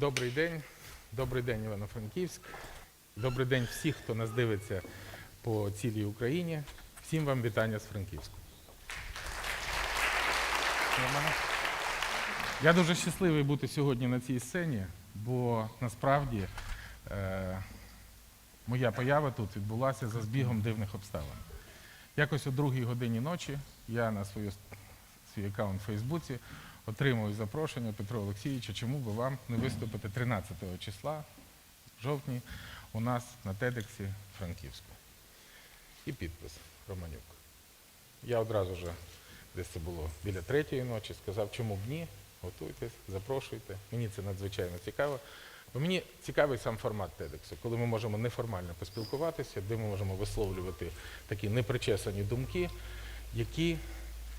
Добрий день, добрий день, Івано-Франківськ. Добрий день всіх, хто нас дивиться по цілій Україні. Всім вам вітання з Франківську. Я дуже щасливий бути сьогодні на цій сцені, бо насправді е, моя поява тут відбулася за збігом дивних обставин. Якось о другій годині ночі я на свою, свій аккаунт в Фейсбуці отримую запрошення Петро Олексійовича, чому би вам не виступити 13 числа в жовтні у нас на Тедексі Франківську. І підпис Романюк. Я одразу ж, десь це було біля третьої ночі, сказав, чому б ні, готуйтесь, запрошуйте. Мені це надзвичайно цікаво. Бо мені цікавий сам формат TEDx, коли ми можемо неформально поспілкуватися, де ми можемо висловлювати такі непричесані думки, які,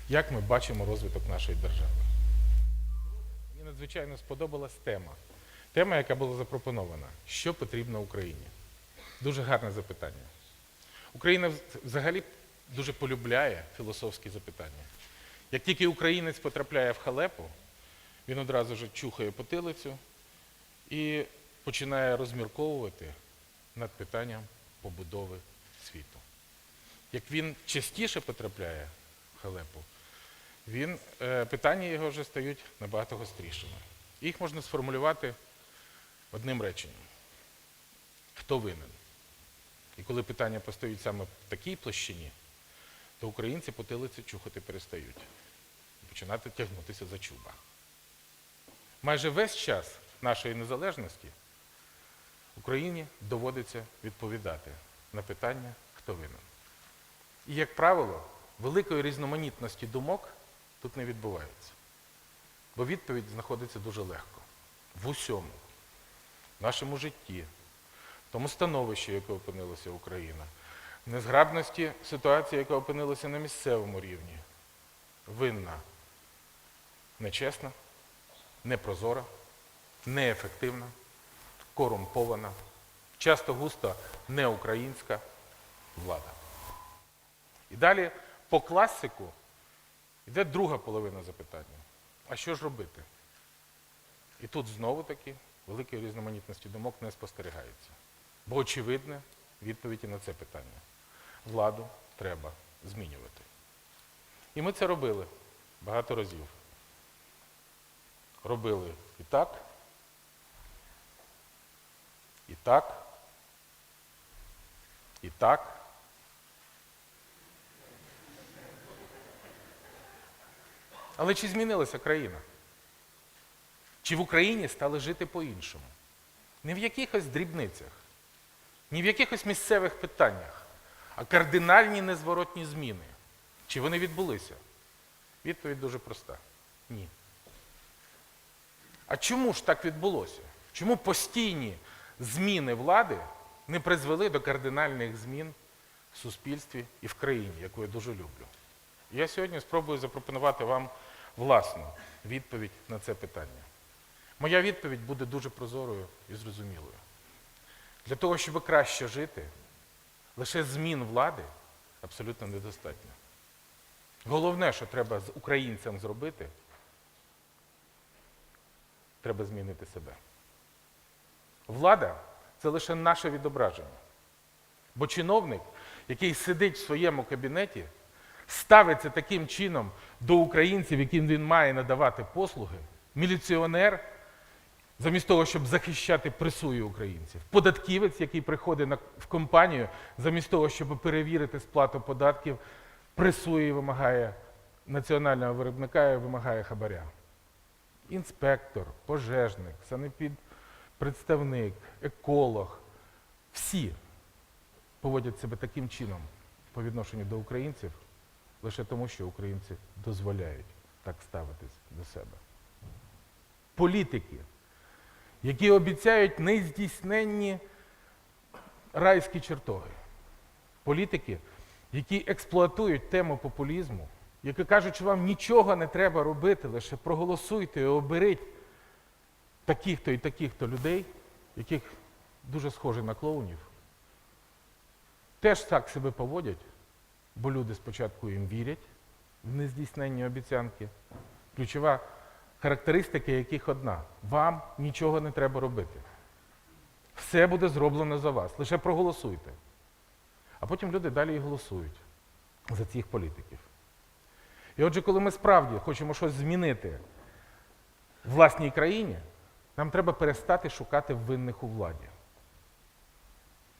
як ми бачимо розвиток нашої держави. Надзвичайно сподобалась тема. Тема, яка була запропонована. Що потрібно Україні? Дуже гарне запитання. Україна взагалі дуже полюбляє філософські запитання. Як тільки українець потрапляє в халепу, він одразу ж чухає потилицю і починає розмірковувати над питанням побудови світу. Як він частіше потрапляє в халепу, він, е, питання його вже стають набагато гострішими. Їх можна сформулювати одним реченням. Хто винен? І коли питання постають саме в такій площині, то українці потилиці чухати перестають і починати тягнутися за чуба. Майже весь час нашої незалежності Україні доводиться відповідати на питання, хто винен. І, як правило, великої різноманітності думок тут не відбувається. Бо відповідь знаходиться дуже легко. В усьому, в нашому житті, в тому становищі, яке опинилася Україна, в незграбності ситуації, яка опинилася на місцевому рівні, винна. Нечесна, непрозора, неефективна, корумпована, часто густо неукраїнська влада. І далі по класику йде друга половина запитання. А що ж робити? І тут знову таки великої різноманітності думок не спостерігається. Бо очевидне відповіді на це питання. Владу треба змінювати. І ми це робили багато разів. Робили і так, і так, і так. Але чи змінилася країна? Чи в Україні стали жити по-іншому? Не в якихось дрібницях, ні в якихось місцевих питаннях, а кардинальні незворотні зміни. Чи вони відбулися? Відповідь дуже проста. Ні. А чому ж так відбулося? Чому постійні зміни влади не призвели до кардинальних змін в суспільстві і в країні, яку я дуже люблю? Я сьогодні спробую запропонувати вам власну відповідь на це питання. Моя відповідь буде дуже прозорою і зрозумілою. Для того, щоб краще жити, лише змін влади абсолютно недостатньо. Головне, що треба з українцям зробити, треба змінити себе. Влада це лише наше відображення. Бо чиновник, який сидить в своєму кабінеті, ставиться таким чином до українців, яким він має надавати послуги, міліціонер, замість того, щоб захищати пресує українців, податківець, який приходить в компанію, замість того, щоб перевірити сплату податків, пресує і вимагає національного виробника і вимагає хабаря. Інспектор, пожежник, санепід, представник, еколог, всі поводять себе таким чином по відношенню до українців лише тому, що українці дозволяють так ставитись до себе. Політики, які обіцяють нездійсненні райські чертоги. Політики, які експлуатують тему популізму, які кажуть, що вам нічого не треба робити, лише проголосуйте і оберіть таких-то і таких-то людей, яких дуже схожі на клоунів, теж так себе поводять, бо люди спочатку їм вірять в нездійсненні обіцянки. Ключова характеристика яких одна. Вам нічого не треба робити. Все буде зроблено за вас. Лише проголосуйте. А потім люди далі і голосують за цих політиків. І отже, коли ми справді хочемо щось змінити в власній країні, нам треба перестати шукати винних у владі.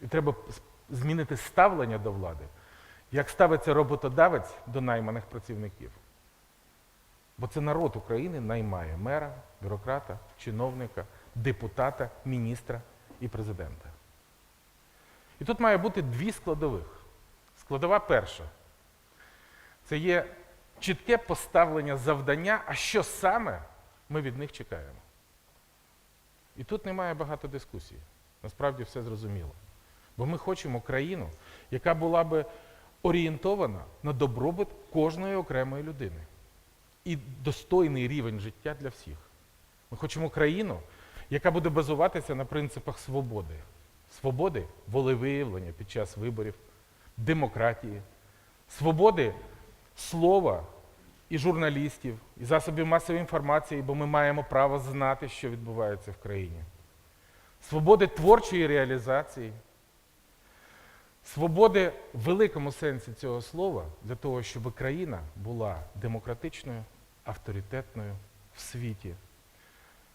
І треба змінити ставлення до влади, як ставиться роботодавець до найманих працівників. Бо це народ України наймає мера, бюрократа, чиновника, депутата, міністра і президента. І тут має бути дві складових. Складова перша це є чітке поставлення завдання, а що саме ми від них чекаємо. І тут немає багато дискусій. Насправді все зрозуміло. Бо ми хочемо країну, яка була би орієнтована на добробут кожної окремої людини і достойний рівень життя для всіх. Ми хочемо країну, яка буде базуватися на принципах свободи. Свободи волевиявлення під час виборів, демократії, свободи слова і журналістів, і засобів масової інформації, бо ми маємо право знати, що відбувається в країні. Свободи творчої реалізації, свободи в великому сенсі цього слова для того, щоб країна була демократичною, авторитетною в світі,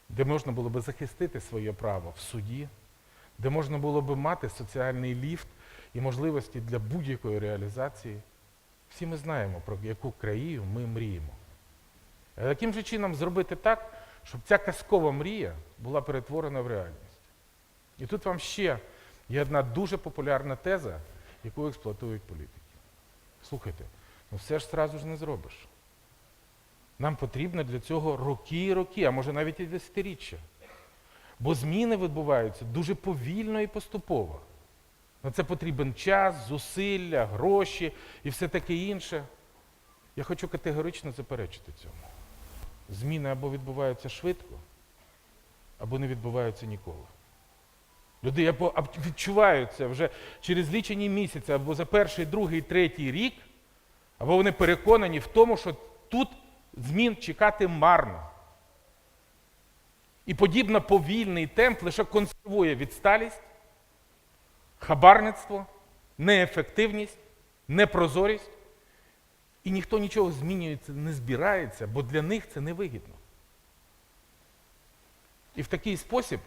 де можна було би захистити своє право в суді, де можна було би мати соціальний ліфт і можливості для будь-якої реалізації. Всі ми знаємо, про яку країну ми мріємо. А яким же чином зробити так, щоб ця казкова мрія була перетворена в реальність? І тут вам ще є одна дуже популярна теза, яку експлуатують політики. Слухайте, ну все ж зразу ж не зробиш. Нам потрібно для цього роки і роки, а може навіть і десятиріччя. Бо зміни відбуваються дуже повільно і поступово. На це потрібен час, зусилля, гроші і все таке інше. Я хочу категорично заперечити цьому. Зміни або відбуваються швидко, або не відбуваються ніколи. Люди відчувають це вже через лічені місяці, або за перший, другий, третій рік, або вони переконані в тому, що тут змін чекати марно. І подібно повільний темп лише консервує відсталість, хабарництво, неефективність, непрозорість. І ніхто нічого змінюється не збирається, бо для них це невигідно. І в такий спосіб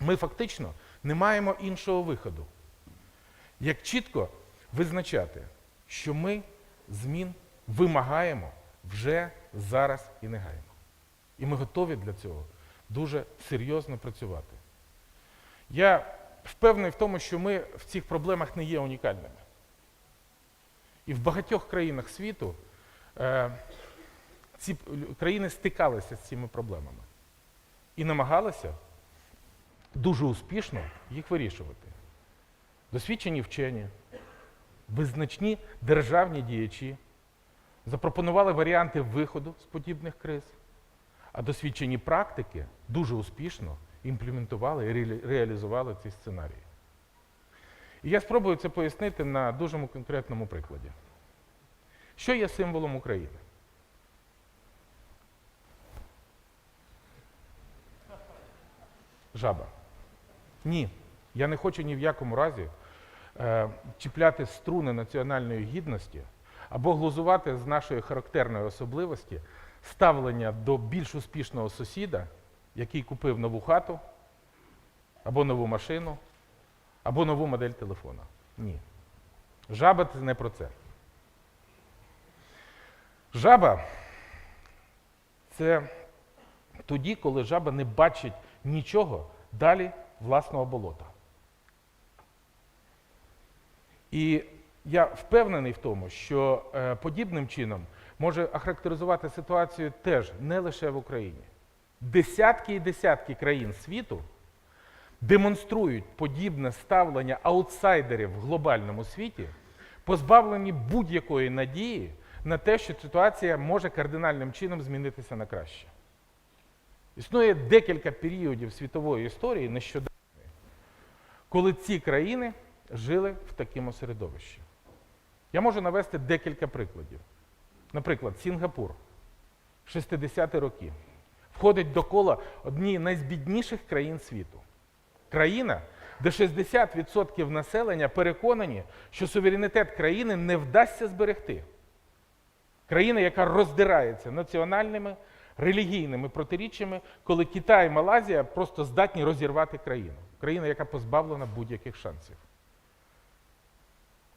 ми фактично не маємо іншого виходу, як чітко визначати, що ми змін вимагаємо вже зараз і негайно. І ми готові для цього дуже серйозно працювати. Я впевнений в тому, що ми в цих проблемах не є унікальними. І в багатьох країнах світу е, ці країни стикалися з цими проблемами і намагалися дуже успішно їх вирішувати. Досвідчені вчені, визначні державні діячі запропонували варіанти виходу з подібних криз, а досвідчені практики дуже успішно імплементували і реалізували ці сценарії. І я спробую це пояснити на дуже конкретному прикладі. Що є символом України? Жаба. Ні. Я не хочу ні в якому разі е, чіпляти струни національної гідності або глузувати з нашої характерної особливості ставлення до більш успішного сусіда, який купив нову хату, або нову машину, або нову модель телефона. Ні. Жаба це не про це. Жаба це тоді, коли жаба не бачить нічого далі власного болота. І я впевнений в тому, що е, подібним чином може охарактеризувати ситуацію теж не лише в Україні. Десятки і десятки країн світу демонструють подібне ставлення аутсайдерів в глобальному світі, позбавлені будь-якої надії на те, що ситуація може кардинальним чином змінитися на краще. Існує декілька періодів світової історії нещодавно, коли ці країни жили в такому середовищі. Я можу навести декілька прикладів. Наприклад, Сінгапур, 60-ті роки. входить до кола однієї з найбідніших країн світу. Країна, де 60% населення переконані, що суверенітет країни не вдасться зберегти. Країна, яка роздирається національними, релігійними протиріччями, коли Китай і Малайзія просто здатні розірвати країну. Країна, яка позбавлена будь-яких шансів.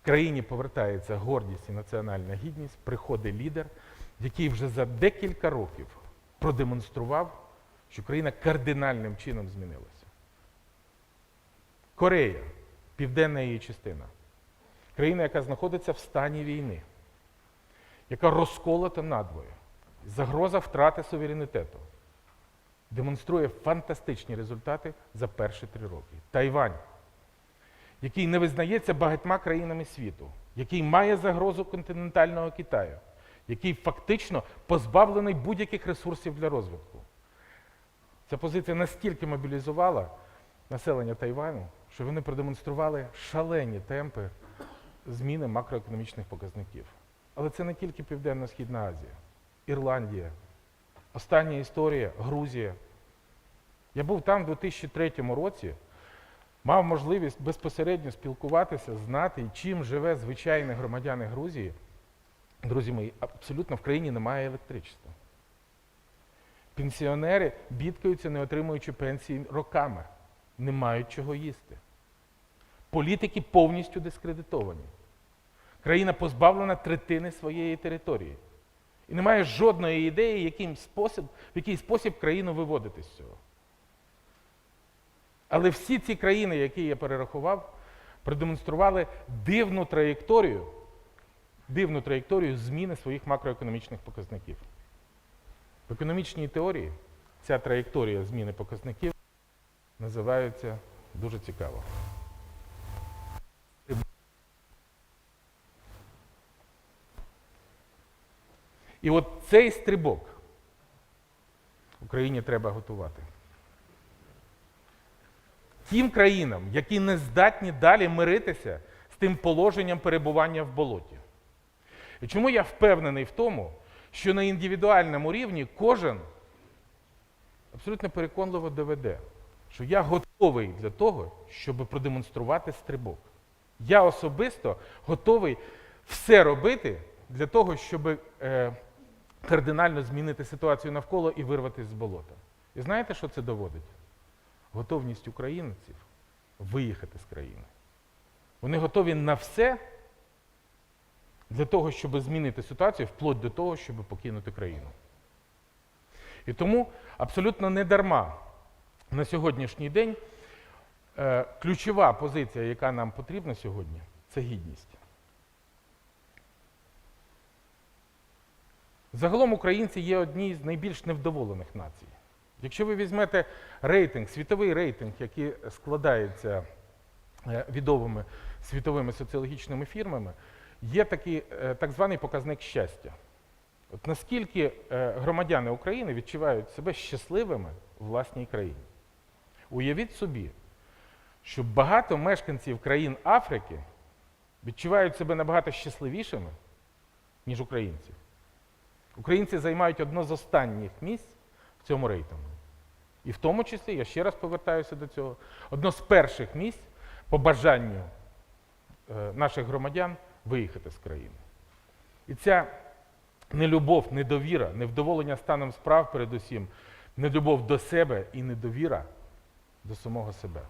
Країні повертається гордість і національна гідність, приходить лідер, який вже за декілька років продемонстрував, що країна кардинальним чином змінилася. Корея, південна її частина. Країна, яка знаходиться в стані війни, яка розколота надвоє, загроза втрати суверенітету, демонструє фантастичні результати за перші три роки. Тайвань, який не визнається багатьма країнами світу, який має загрозу континентального Китаю, який фактично позбавлений будь-яких ресурсів для розвитку. Ця позиція настільки мобілізувала населення Тайваню, що вони продемонстрували шалені темпи зміни макроекономічних показників. Але це не тільки Південно-Східна Азія, Ірландія, остання історія Грузія. Я був там у 2003 році, мав можливість безпосередньо спілкуватися, знати, чим живе звичайні громадяни Грузії. Друзі мої, абсолютно в країні немає електричества. Пенсіонери бідкаються, не отримуючи пенсії роками, не мають чого їсти. Політики повністю дискредитовані. Країна позбавлена третини своєї території. І немає жодної ідеї, яким спосіб, в який спосіб країну виводити з цього. Але всі ці країни, які я перерахував, продемонстрували дивну траєкторію, дивну траєкторію зміни своїх макроекономічних показників. В економічній теорії ця траєкторія зміни показників називається дуже цікаво. І от цей стрибок Україні треба готувати. Тим країнам, які не здатні далі миритися з тим положенням перебування в болоті. І чому я впевнений в тому, що на індивідуальному рівні кожен абсолютно переконливо доведе, що я готовий для того, щоб продемонструвати стрибок. Я особисто готовий все робити для того, щоб е, кардинально змінити ситуацію навколо і вирватися з болота. І знаєте, що це доводить? Готовність українців виїхати з країни. Вони готові на все для того, щоб змінити ситуацію, вплоть до того, щоб покинути країну. І тому абсолютно не дарма на сьогоднішній день е, ключова позиція, яка нам потрібна сьогодні, це гідність. Загалом українці є одні з найбільш невдоволених націй. Якщо ви візьмете рейтинг, світовий рейтинг, який складається е, відомими світовими соціологічними фірмами, є такий е, так званий показник щастя. От наскільки е, громадяни України відчувають себе щасливими в власній країні? Уявіть собі, що багато мешканців країн Африки відчувають себе набагато щасливішими, ніж українці. Українці займають одно з останніх місць в цьому рейтингу. І в тому числі, я ще раз повертаюся до цього, одно з перших місць по бажанню е, наших громадян виїхати з країни. І ця нелюбов, недовіра, невдоволення станом справ передусім, нелюбов до себе і недовіра до самого себе.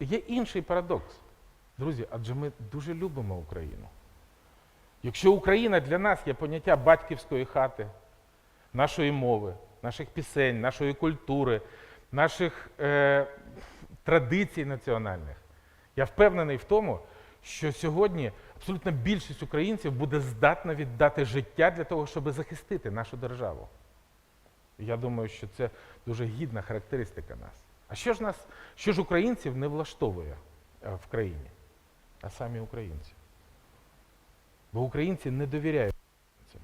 Є інший парадокс. Друзі, адже ми дуже любимо Україну. Якщо Україна для нас є поняття батьківської хати, нашої мови, наших пісень, нашої культури, наших е, традицій національних, я впевнений в тому, що сьогодні абсолютно більшість українців буде здатна віддати життя для того, щоб захистити нашу державу. Я думаю, що це дуже гідна характеристика нас. А що ж нас, що ж українців не влаштовує е, в країні? А самі українці. Бо українці не довіряють українцям,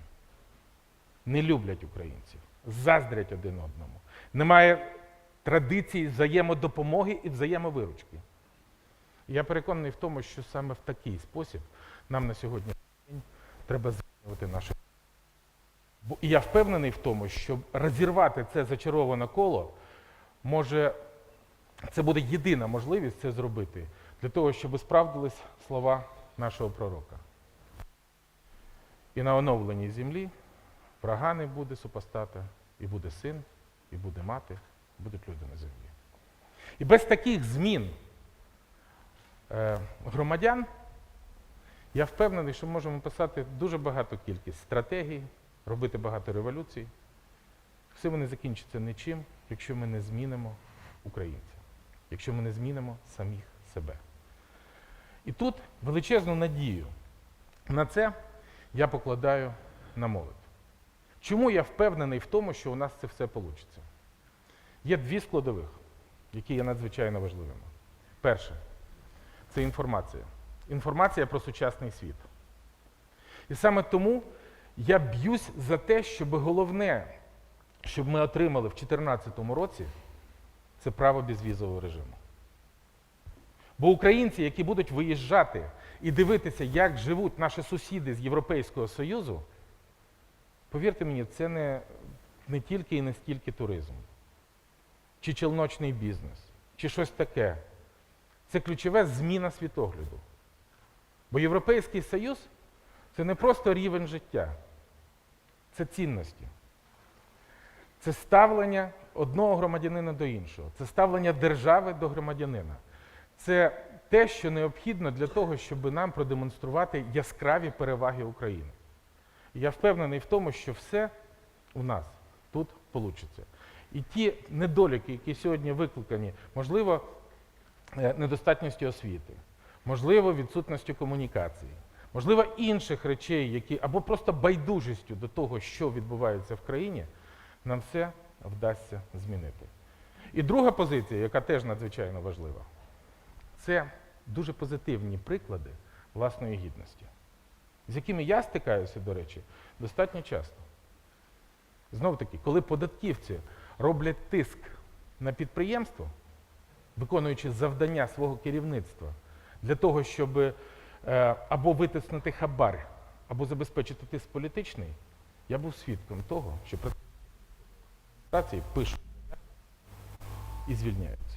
не люблять українців, заздрять один одному. Немає традиції взаємодопомоги і взаємовиручки. Я переконаний в тому, що саме в такий спосіб нам на сьогодні день треба змінювати наше. Бо я впевнений в тому, що розірвати це зачароване коло може це буде єдина можливість це зробити для того, щоб справдились слова нашого пророка. І на оновленій землі врага не буде супостата, і буде син, і буде мати, будуть люди на землі. І без таких змін е, громадян я впевнений, що можемо писати дуже багато кількість стратегій, робити багато революцій. Все вони закінчаться нічим, якщо ми не змінимо українців, якщо ми не змінимо самих себе. І тут величезну надію на це я покладаю на молодь. Чому я впевнений в тому, що у нас це все вийде? Є дві складових, які є надзвичайно важливими. Перше це інформація. Інформація про сучасний світ. І саме тому я б'юсь за те, щоб головне, щоб ми отримали в 2014 році, це право безвізового режиму. Бо українці, які будуть виїжджати і дивитися, як живуть наші сусіди з Європейського Союзу, повірте мені, це не, не тільки і не стільки туризм, чи челночний бізнес, чи щось таке. Це ключове зміна світогляду. Бо Європейський Союз це не просто рівень життя, це цінності. Це ставлення одного громадянина до іншого, це ставлення держави до громадянина. Це те, що необхідно для того, щоб нам продемонструвати яскраві переваги України. Я впевнений в тому, що все у нас тут вийде. І ті недоліки, які сьогодні викликані, можливо, е, недостатністю освіти, можливо, відсутністю комунікації, можливо, інших речей, які або просто байдужістю до того, що відбувається в країні, нам все вдасться змінити. І друга позиція, яка теж надзвичайно важлива, це дуже позитивні приклади власної гідності, з якими я стикаюся, до речі, достатньо часто. Знову таки, коли податківці роблять тиск на підприємство, виконуючи завдання свого керівництва для того, щоб е, або витиснути хабар, або забезпечити тиск політичний, я був свідком того, що презентації пишуть і звільняються.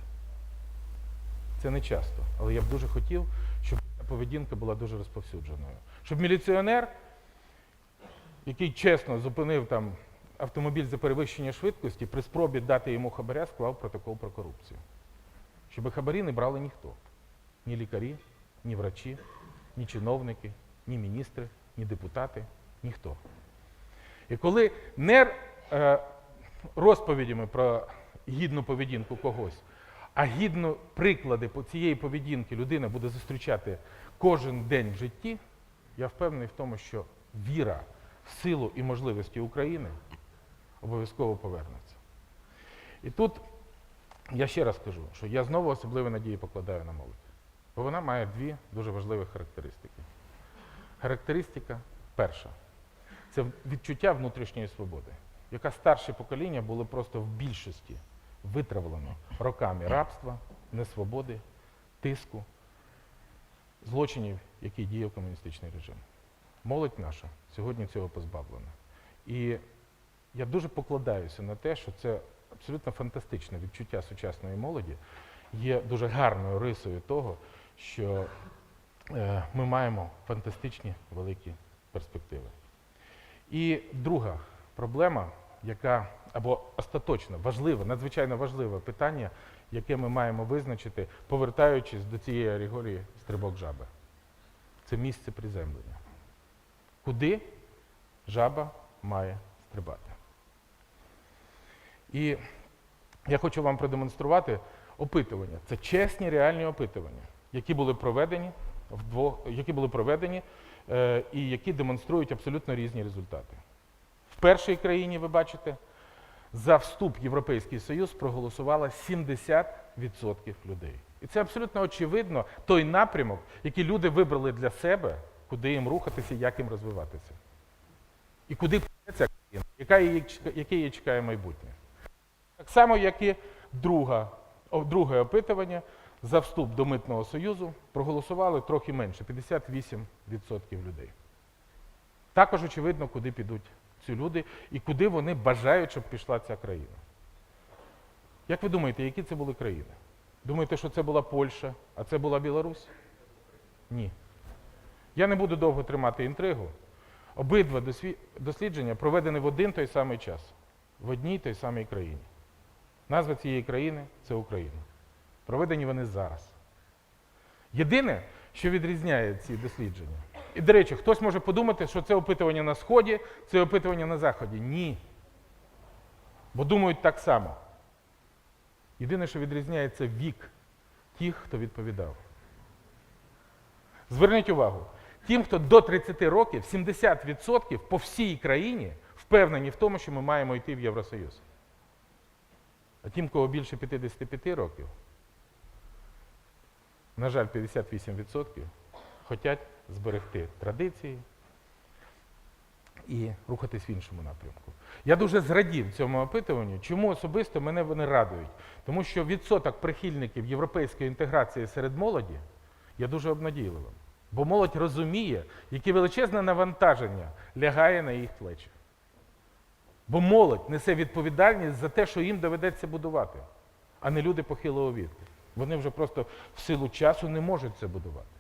Це не часто, але я б дуже хотів, щоб поведінка була дуже розповсюдженою. Щоб міліціонер, який чесно зупинив там автомобіль за перевищення швидкості, при спробі дати йому хабаря, склав протокол про корупцію. Щоб хабарі не брали ніхто. Ні лікарі, ні врачі, ні чиновники, ні міністри, ні депутати, ніхто. І коли не е, розповідями про гідну поведінку когось, а гідно приклади цієї поведінки людина буде зустрічати кожен день в житті, я впевнений в тому, що віра в силу і можливості України обов'язково повернеться. І тут я ще раз кажу, що я знову особливі надії покладаю на молодь. Бо вона має дві дуже важливі характеристики. Характеристика перша це відчуття внутрішньої свободи, яка старше покоління були просто в більшості витравлено роками рабства, несвободи, тиску, злочинів, які діяв комуністичний режим. Молодь наша сьогодні цього позбавлена. І я дуже покладаюся на те, що це абсолютно фантастичне відчуття сучасної молоді є дуже гарною рисою того, що е, ми маємо фантастичні великі перспективи. І друга проблема, яка або остаточно важливе, надзвичайно важливе питання, яке ми маємо визначити, повертаючись до цієї алегорії стрибок жаби. Це місце приземлення. Куди жаба має стрибати? І я хочу вам продемонструвати опитування. Це чесні реальні опитування, які були проведені в двох, які були проведені е, і які демонструють абсолютно різні результати. В першій країні, ви бачите, за вступ в Європейський Союз проголосувало 70% людей. І це абсолютно очевидно той напрямок, який люди вибрали для себе, куди їм рухатися, як їм розвиватися. І куди ця країна, яка її, яке її чекає майбутнє. Так само, як і друга, друге опитування за вступ до Митного Союзу проголосували трохи менше 58% людей. Також очевидно, куди підуть ці люди і куди вони бажають, щоб пішла ця країна. Як ви думаєте, які це були країни? Думаєте, що це була Польща, а це була Білорусь? Ні. Я не буду довго тримати інтригу. Обидва дослідження проведені в один той самий час, в одній той самій країні. Назва цієї країни це Україна. Проведені вони зараз. Єдине, що відрізняє ці дослідження. І, до речі, хтось може подумати, що це опитування на Сході, це опитування на Заході. Ні. Бо думають так само. Єдине, що відрізняє, це вік тих, хто відповідав. Зверніть увагу, тим, хто до 30 років, 70% по всій країні впевнені в тому, що ми маємо йти в Євросоюз. А тим, кого більше 55 років, на жаль, 58% хочуть зберегти традиції і рухатись в іншому напрямку. Я дуже зрадів цьому опитуванню. Чому особисто мене вони радують? Тому що відсоток прихильників європейської інтеграції серед молоді є дуже обнадійливим. Бо молодь розуміє, яке величезне навантаження лягає на їх плечі. Бо молодь несе відповідальність за те, що їм доведеться будувати, а не люди похилого віку. Вони вже просто в силу часу не можуть це будувати.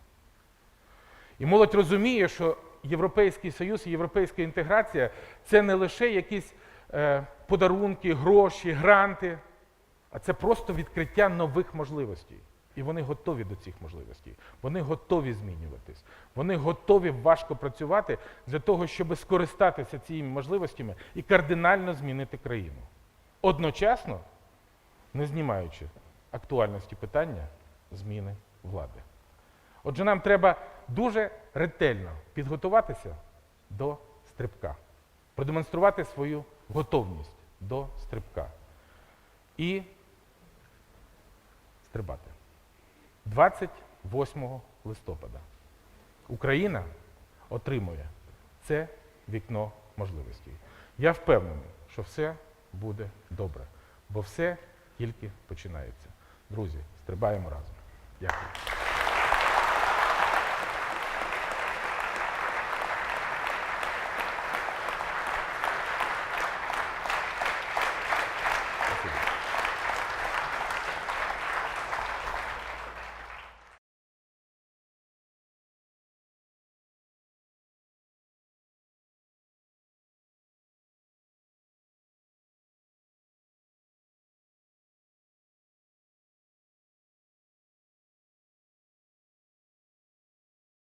І молодь розуміє, що Європейський Союз і європейська інтеграція це не лише якісь е, подарунки, гроші, гранти, а це просто відкриття нових можливостей. І вони готові до цих можливостей. Вони готові змінюватись. Вони готові важко працювати для того, щоб скористатися цими можливостями і кардинально змінити країну. Одночасно не знімаючи актуальності питання зміни влади. Отже, нам треба дуже ретельно підготуватися до стрибка, продемонструвати свою готовність до стрибка і стрибати. 28 листопада Україна отримує це вікно можливостей. Я впевнений, що все буде добре, бо все тільки починається. Друзі, стрибаємо разом. Дякую.